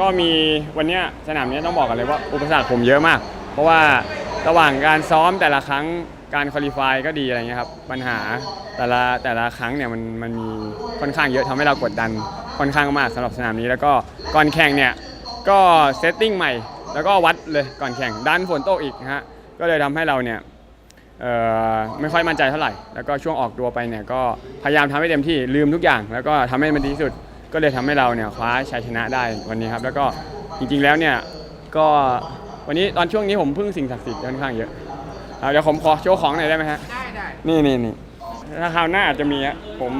ก็มีวันนี้สนามนี้ต้องบอกกันเลยว่าอุปสรรคผมเยอะมาก เพราะว่าระหว่างการซ้อมแต่ละครั้งการคุริฟายก็ดีอะไรเงี้ยครับปัญหาแต่ละแต่ละครั้งเนี่ยมันมันมีค่อนข้างเยอะทำให้เรากดดันค่อนข้างมากสำหรับสนามนี้ แล้วก็ก่อนแข่งเนี่ยก็เซตติ้งใหม่ แล้วก็วัดเลยก่อนแข่งดันฝนตกอีกนะฮะก็เลยทำให้เราเนี่ยไม่ค่อยมั่นใจเท่าไหร่ แล้วก็ช่วงออกตัวไปเนี่ยก็พยายามทำให้เต็มที่ลืมทุกอย่าง แล้วก็ทำให้มันดีที่สุด ก็เลยทำให้เราเนี่ยคว้าชัยชนะได้วันนี้ครับ แล้วก็จริง ๆ แล้วเนี่ยก็วันนี้ตอนช่วงนี้ผมพึ่งสิ่งศักดิ์สิทธิ์ค่อนข้างเยอะเอาเดี๋ยวผมขอโชว์ของหน่อยได้ไหมฮะได้ได้นี่นี่นี่ถ้าคราวหน้าอาจจะมีอะผม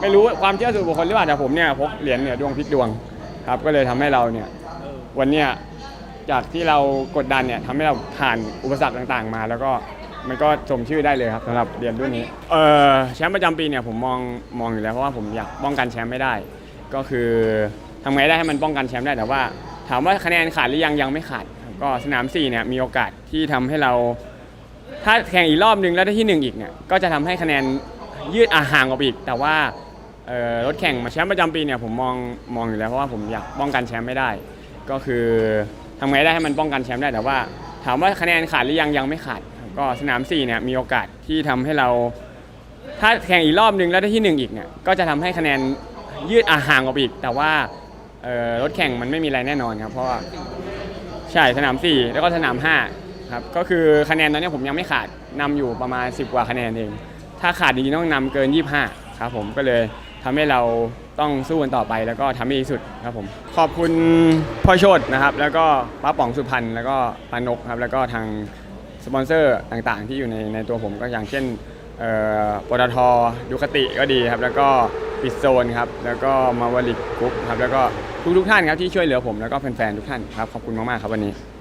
ไม่รู้ความเชื่อส่วนบุคคลหรือเปล่าแต่ผมเนี่ยพกเหรียญเนี่ยดวงพลิกดวงครับ ก็เลยทำให้เราเนี่ยวันเนี้ยจากที่เรากดดันเนี่ยทำให้เราผ่านอุปสรรคต่างๆ มา แล้วก็ มันก็สมชื่อได้เลยครับสำหรับเหรียญรุ่นนี้เออแชมป์ประจำปีเนี่ยผมมองมองอยู่แล้วเพราะว่าผมอยากป้องกันแชมป์ไม่ได้ ก็คือทำไงได้ให้มันป้องกันแชมป์ได้แต่ว่า ถามว่าคะแนนขาดหรือยังยังไม่ขาดครับก็สนาม4เนี่ยมีโอกาสที่ทำให้เรา ถ้าแข่งอีกรอบนึงแล้วได้ที่หนึ่งอีกเนี่ยก็จะทำให้คะแนนยืดอาห่างออกไปอีก แต่ว่าเอ่อรถแข่งมาแชมป์ประจำปีเนี่ยผมมองมองอยู่แล้วเพราะว่าผมอยากป้องกันแชมป์ไม่ได้ ก็คือทำไงได้ให้มันป้องกันแชมป์ได้แต่ว่า ถามว่าคะแนนขาดหรือยังยังไม่ขาดครับ ก็สนาม4เนี่ยมีโอกาสที่ทำให้เราถ้าแข่งอีกรอบนึงแล้วได้ที่หนึ่งอีกเนี่ยก็จะทำให้คะแนนยืดอาห่างออกไปอีก แต่ว่าเอ่อรถแข่งมันไม่มีอะไรแน่นอนครับ เพราะว่าใช่สนาม 4 แล้วก็สนาม 5 ครับ ก็คือคะแนนตอนนี้ผมยังไม่ขาดนำอยู่ประมาณ 10 กว่าคะแนนเอง ถ้าขาดจริงๆต้องนำเกิน 25 ครับผมก็เลยทำให้เราต้องสู้กันต่อไปแล้วก็ทำให้ดีที่สุดครับผม ขอบคุณพ่อโชตนะครับ แล้วก็ป้าป๋องสุพรรณแล้วก็ปานกครับแล้วก็ทาง สปอนเซอร์ต่างๆ ที่อยู่ในในตัวผมก็อย่างเช่นปตทดูคติก็ดีครับ แล้วก็ปิดโซนครับ แล้วก็มาวลิกกรุ๊ปครับ แล้วก็ทุกๆท่านครับที่ช่วยเหลือผมแล้วก็แฟนๆทุกท่านครับ ขอบคุณมากๆครับวันนี้